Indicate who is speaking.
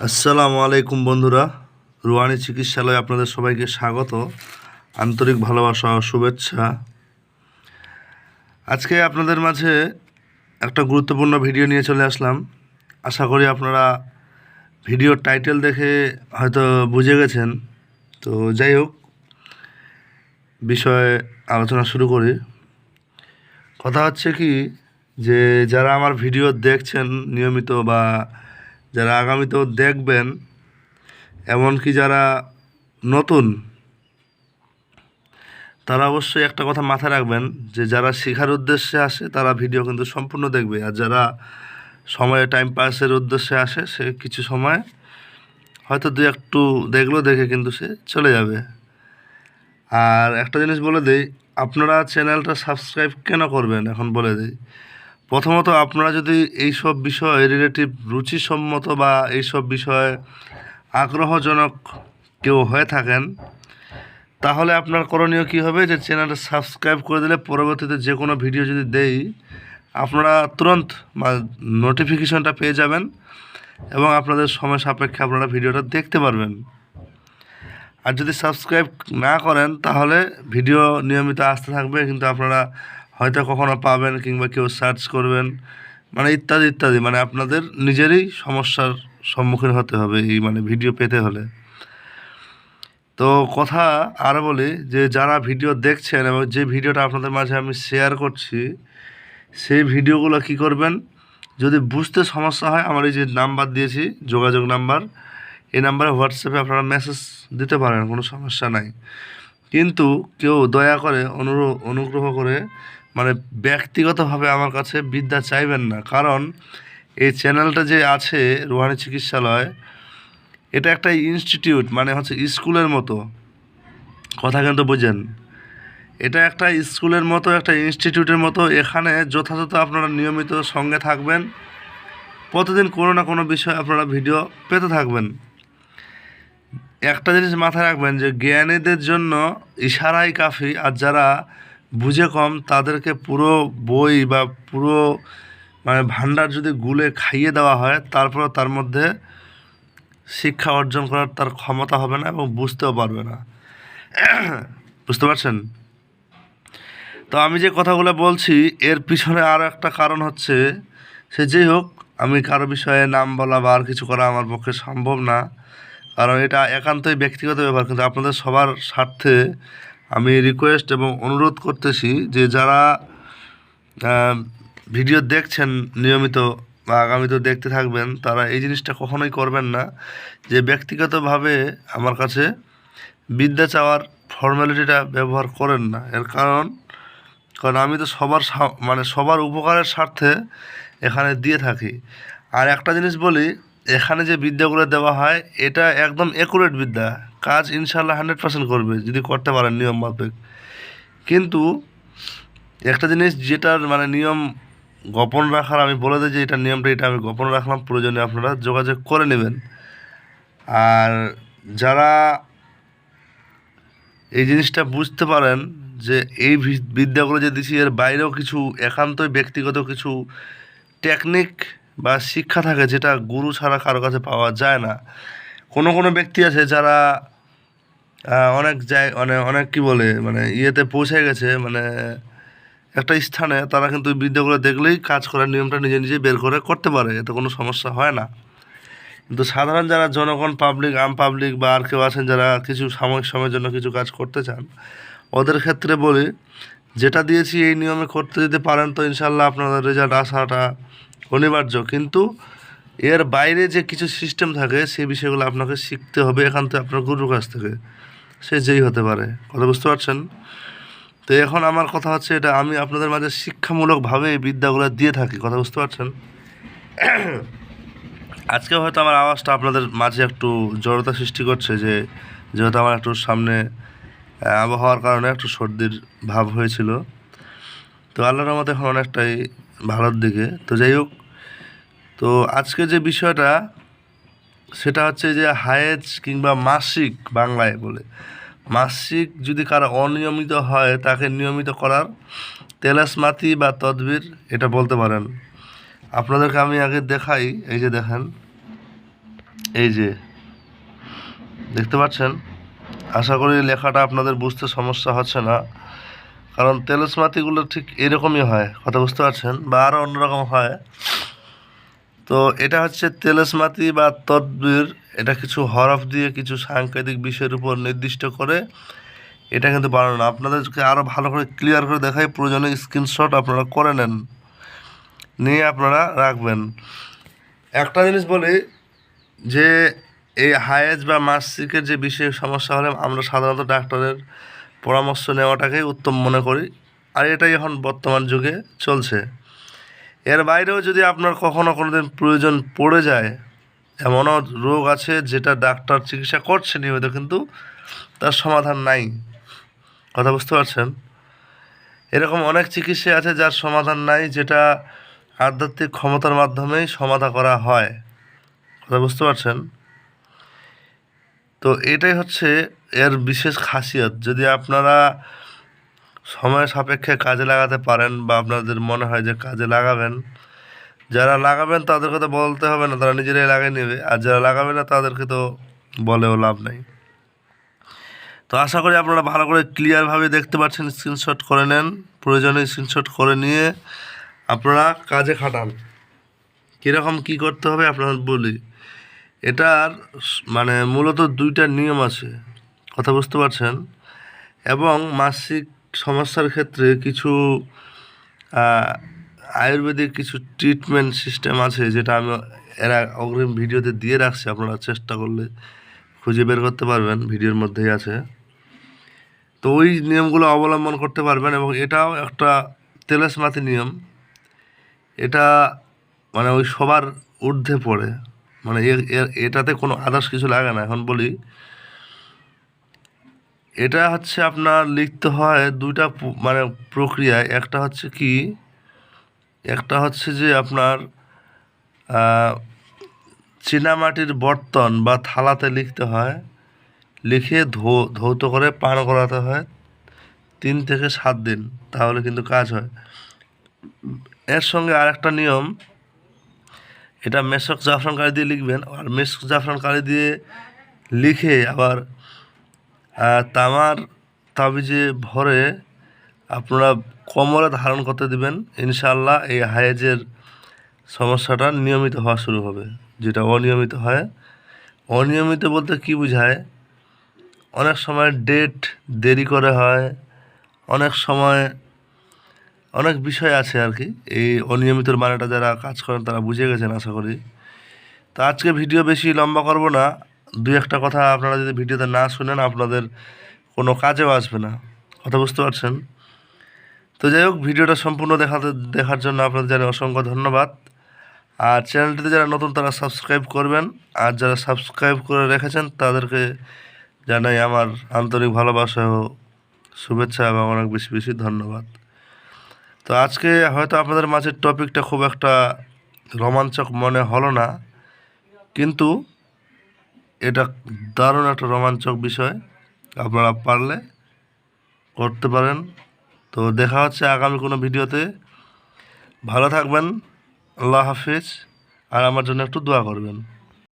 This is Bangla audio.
Speaker 1: আসসালামু আলাইকুম বন্ধুরা। রুয়ানি চিকিৎসালয়ে আপনাদের সবাইকে স্বাগত। আন্তরিক ভালোবাসা ও শুভেচ্ছা। আজকে আপনাদের মাঝে একটা গুরুত্বপূর্ণ ভিডিও নিয়ে চলে আসলাম। আশা করি আপনারা ভিডিওর টাইটেল দেখে হয়তো বুঝে গেছেন। তো যাই হোক, বিষয়ে আলোচনা শুরু করি। কথা হচ্ছে কি, যে যারা আমার ভিডিও দেখছেন নিয়মিত বা যারা আগামীতেও দেখবেন, এমনকি যারা নতুন, তারা অবশ্যই একটা কথা মাথায় রাখবেন যে যারা শেখার উদ্দেশ্যে আসে, তারা ভিডিও কিন্তু সম্পূর্ণ দেখবে। আর যারা সময়ে টাইম পাসের উদ্দেশ্যে আসে, সে কিছু সময় হয়তো দু একটু দেখল দেখে কিন্তু সে চলে যাবে। আর একটা জিনিস বলে দিই, আপনারা চ্যানেলটা সাবস্ক্রাইব কেন করবেন? এখন বলে দিই প্রথমত আপনারা যদি এইসব বিষয় রিলেটিভ রুচিসম্মত বা এইসব বিষয়ে আগ্রহজনক কেউ হয়ে থাকেন, তাহলে আপনার করণীয় কী হবে যে চ্যানেলটা সাবস্ক্রাইব করে দিলে পরবর্তীতে যে কোনো ভিডিও যদি দেই, আপনারা তুরন্ত বা নোটিফিকেশনটা পেয়ে যাবেন এবং আপনাদের সময় সাপেক্ষে আপনারা ভিডিওটা দেখতে পারবেন। আর যদি সাবস্ক্রাইব না করেন, তাহলে ভিডিও নিয়মিত আসতে থাকবে, কিন্তু আপনারা হয়তো কখনো পাবেন কিংবা কেউ সার্চ করবেন মানে ইত্যাদি ইত্যাদি। মানে আপনাদের নিজেরই সমস্যার সম্মুখীন হতে হবে এই মানে ভিডিও পেতে হলে। তো কথা আর বলি যে, যারা ভিডিও দেখছেন এবং যে ভিডিওটা আপনাদের মাঝে আমি শেয়ার করছি, সেই ভিডিওগুলো কি করবেন? যদি বুঝতে সমস্যা হয়, আমার এই যে নাম্বার দিয়েছি, যোগাযোগ নাম্বার এই নাম্বারে হোয়াটসঅ্যাপে আপনারা মেসেজ দিতে পারেন, কোনো সমস্যা নাই। কিন্তু কেউ দয়া করে অনুরো, অনুগ্রহ করে মানে ব্যক্তিগতভাবে আমার কাছে বিদ্যা চাইবেন না। কারণ এই চ্যানেলটা যে আছে, রুহানি চিকিৎসালয়, এটা একটা ইনস্টিটিউট মানে হচ্ছে স্কুলের মতো। কথা কিন্তু বোঝেন। এটা একটা স্কুলের মতো, একটা ইনস্টিটিউটের মতো। এখানে যথাযথ আপনারা নিয়মিত সঙ্গে থাকবেন। প্রতিদিন কোনো না কোনো বিষয়ে আপনারা ভিডিও পেতে থাকবেন। একটা জিনিস মাথায় রাখবেন যে জ্ঞানীদের জন্য ইশারাই কাফি। আর যারা বুঝে কম, তাদেরকে পুরো বই বা পুরো মানে ভান্ডার যদি গুলে খাইয়ে দেওয়া হয় তারপরে তার মধ্যে শিক্ষা অর্জন করার তার ক্ষমতা হবে না এবং বুঝতেও পারবে না। বুঝতে পারছেন? তো আমি যে কথাগুলো বলছি, এর পিছনে আরও একটা কারণ হচ্ছে, সে যেই হোক, আমি কারও বিষয়ে নাম বলা বা আর কিছু করা আমার পক্ষে সম্ভব না। কারণ এটা একান্তই ব্যক্তিগত ব্যাপার, কিন্তু আপনাদের সবার স্বার্থে আমি রিকোয়েস্ট এবং অনুরোধ করতেছি যে যারা ভিডিও দেখছেন নিয়মিত বা আগামীতেও দেখতে থাকবেন, তারা এই জিনিসটা কখনোই করবেন না। যে ব্যক্তিগতভাবে আমার কাছে বিদ্যা চাওয়ার ফর্ম্যালিটিটা ব্যবহার করেন না। এর কারণ কারণ আমি তো সবার মানে সবার উপকারের স্বার্থে এখানে দিয়ে থাকি। আর একটা জিনিস বলি, এখানে যে বিদ্যাগুলো দেওয়া হয়, এটা একদম একুরেট বিদ্যা। কাজ ইনশাল্লাহ হান্ড্রেড পার্সেন্ট করবে, যদি করতে পারেন নিয়ম মাফিক। কিন্তু একটা জিনিস যেটার মানে নিয়ম গোপন রাখার, আমি বলে দিই যে এটা নিয়মটা, এটা আমি গোপন রাখলাম, প্রয়োজনে আপনারা যোগাযোগ করে নেবেন। আর যারা এই জিনিসটা বুঝতে পারেন যে এই বিদ্যাগুলো যে দিচ্ছি এর বাইরেও কিছু একান্তই ব্যক্তিগত কিছু টেকনিক বা শিক্ষা থাকে যেটা গুরু ছাড়া কারও কাছে পাওয়া যায় না। কোনো কোনো ব্যক্তি আছে যারা অনেক জায় মানে অনেক কি বলে মানে ইয়েতে পৌঁছে গেছে মানে একটা স্থানে তারা কিন্তু বিদ্যাগুলো দেখলেই কাজ করার নিয়মটা নিজে নিজে বের করে করতে পারে, এতে কোনো সমস্যা হয় না। কিন্তু সাধারণ যারা জনগণ পাবলিক আম পাবলিক বা আর কেউ আছেন যারা কিছু সাময়িক সময়ের জন্য কিছু কাজ করতে চান, ওদের ক্ষেত্রে বলি, যেটা দিয়েছি এই নিয়মে করতে যদি পারেন তো ইনশাল্লাহ আপনাদের রেজাল্ট আসাটা অনিবার্য। কিন্তু এর বাইরে যে কিছু সিস্টেম থাকে সেই বিষয়গুলো আপনাকে শিখতে হবে এখান থেকে, আপনার গুরুর কাছ থেকে। সে যেই হতে পারে। কথা বুঝতে পারছেন? তো এখন আমার কথা হচ্ছে এটা, আমি আপনাদের মাঝে শিক্ষামূলকভাবে এই বিদ্যাগুলো দিয়ে থাকি। কথা বুঝতে পারছেন? আজকে হয়তো আমার আওয়াজটা আপনাদের মাঝে একটু জড়তা সৃষ্টি করছে যে, যেহেতু আমার একটু সামনে আবহাওয়ার কারণে একটু সর্দির ভাব হয়েছিল। তো আল্লাহর মতো এখন অনেকটাই ভালোর দিকে। তো যাই হোক তো আজকে যে বিষয়টা, সেটা হচ্ছে যে হায়েজ কিংবা মাসিক বাংলায় বলে। মাসিক যদি কারও অনিয়মিত হয়, তাকে নিয়মিত করার তেলাসমাতি বা তদবির এটা বলতে পারেন। আপনাদেরকে আমি আগে দেখাই, এই যে দেখেন, এই যে, দেখতে পাচ্ছেন? আশা করি লেখাটা আপনাদের বুঝতে সমস্যা হচ্ছে না। কারণ তেলসমাতিগুলো ঠিক এরকমই হয়, কথা বুঝতে পারছেন? বা আরও অন্যরকম হয়। তো এটা হচ্ছে তেলসমাতি বা তদ্বির। এটা কিছু হরফ দিয়ে কিছু সাংকেতিক বিষয়ের উপর নির্দিষ্ট করে এটা কিন্তু বানানো। আপনাদেরকে আরও ভালো করে ক্লিয়ার করে দেখাই, প্রয়োজনে স্ক্রিনশট আপনারা করে নেন, নিয়ে আপনারা রাখবেন। একটা জিনিস বলি, যে এই হায়েজ বা মাসিকের যে বিশেষ সমস্যা হলে আমরা সাধারণত ডাক্তারের পরামর্শ নেওয়াটাকেই উত্তম মনে করি। আর এটাই এখন বর্তমান যুগে চলছে। এর বাইরেও যদি আপনার কখনো কোনো দিন প্রয়োজন পড়ে যায়, এমনও রোগ আছে যেটা ডাক্তার চিকিৎসা করছে নিয়মিত কিন্তু তার সমাধান নাই। কথা বুঝতে পারছেন? এরকম অনেক চিকিৎসা আছে যার সমাধান নাই যেটা আধ্যাত্মিক ক্ষমতার মাধ্যমেই সমাধা করা হয়। কথা বুঝতে পারছেন? তো এটাই হচ্ছে এর বিশেষ খাসিয়ত। যদি আপনারা সময় সাপেক্ষে কাজে লাগাতে পারেন বা আপনাদের মনে হয় যে কাজে লাগাবেন। যারা লাগাবেন তাদেরকে তো বলতে হবে না, তারা নিজেরাই লাগিয়ে নেবে। আর যারা লাগাবে না তাদেরকে তো বলেও লাভ নেই। তো আশা করি আপনারা ভালো করে ক্লিয়ারভাবে দেখতে পাচ্ছেন স্ক্রিনশট করে নেন। প্রয়োজনে স্ক্রিনশট করে নিয়ে আপনারা কাজে খাটান। কীরকম কী করতে হবে আপনাদের বলি? এটার মানে মূলত দুইটা নিয়ম আছে, কথা বুঝতে পারছেন? এবং মাসিক সমস্যার ক্ষেত্রে কিছু আয়ুর্বেদিক কিছু ট্রিটমেন্ট সিস্টেম আছে যেটা আমি এরা অগ্রিম ভিডিওতে দিয়ে রাখছি, আপনারা চেষ্টা করলে খুঁজে বের করতে পারবেন, ভিডিওর মধ্যেই আছে। তো ওই নিয়মগুলো অবলম্বন করতে পারবেন এবং এটাও একটা তেলেসমাতি নিয়ম। এটা মানে ওই সবার ঊর্ধ্বে পড়ে। মানে এটাতে কোনো আদার্স কিছু লাগে না। এখন বলি এটা হচ্ছে আপনার লিখতে হয় দুইটা মানে প্রক্রিয়ায়। একটা হচ্ছে কি? একটা হচ্ছে যে আপনার চীনামাটির বর্তন বা থালাতে লিখতে হয়। লিখে ধৌত করে পান করাতে হয় তিন থেকে সাত দিন, তাহলে কিন্তু কাজ হয়। এর সঙ্গে আরেকটা নিয়ম, এটা মেশক জাফরান কালি দিয়ে লিখবেন। আর মেশক জাফরান কালি দিয়ে লিখে আবার তামার তাবিজে ভরে আপনারা কোমরে ধারণ করতে দিবেন। ইনশাল্লাহ এই হায়েজের সমস্যাটা নিয়মিত হওয়া শুরু হবে। যেটা অনিয়মিত হয়। অনিয়মিত বলতে কি বোঝায়? অনেক সময় ডেট দেরি করে হয়। অনেক সময় অনেক বিষয় আছে আর কি। এই অনিয়মিতর মানেটা যারা কাজ করেন তারা বুঝে গেছেন আশা করি। তো আজকে ভিডিও বেশি লম্বা করব না। দুই একটা কথা আপনারা যদি ভিডিওতে না শুনেন, আপনাদের কোনো কাজেও আসবে না। কথা বুঝতে পারছেন? তো যাই হোক, ভিডিওটা সম্পূর্ণ দেখাতে, দেখার জন্য আপনাদের জানাই অসংখ্য ধন্যবাদ। আর চ্যানেলটিতে যারা নতুন, তারা সাবস্ক্রাইব করবেন। আর যারা সাবস্ক্রাইব করে রেখেছেন, তাদেরকে জানাই আমার আন্তরিক ভালোবাসা ও শুভেচ্ছা এবং অনেক বেশি বেশি ধন্যবাদ। তো আজকে হয়তো আপনাদের মাঝে টপিকটা খুব একটা রোমাঞ্চক মনে হলো না, কিন্তু এটা দারুণ একটা রোমাঞ্চক বিষয়। আপনারা পারলে করতে পারেন। তো দেখা হচ্ছে আগামী কোনো ভিডিওতে। ভালো থাকবেন, আল্লাহ হাফিজ। আর আমার জন্য একটু দোয়া করবেন।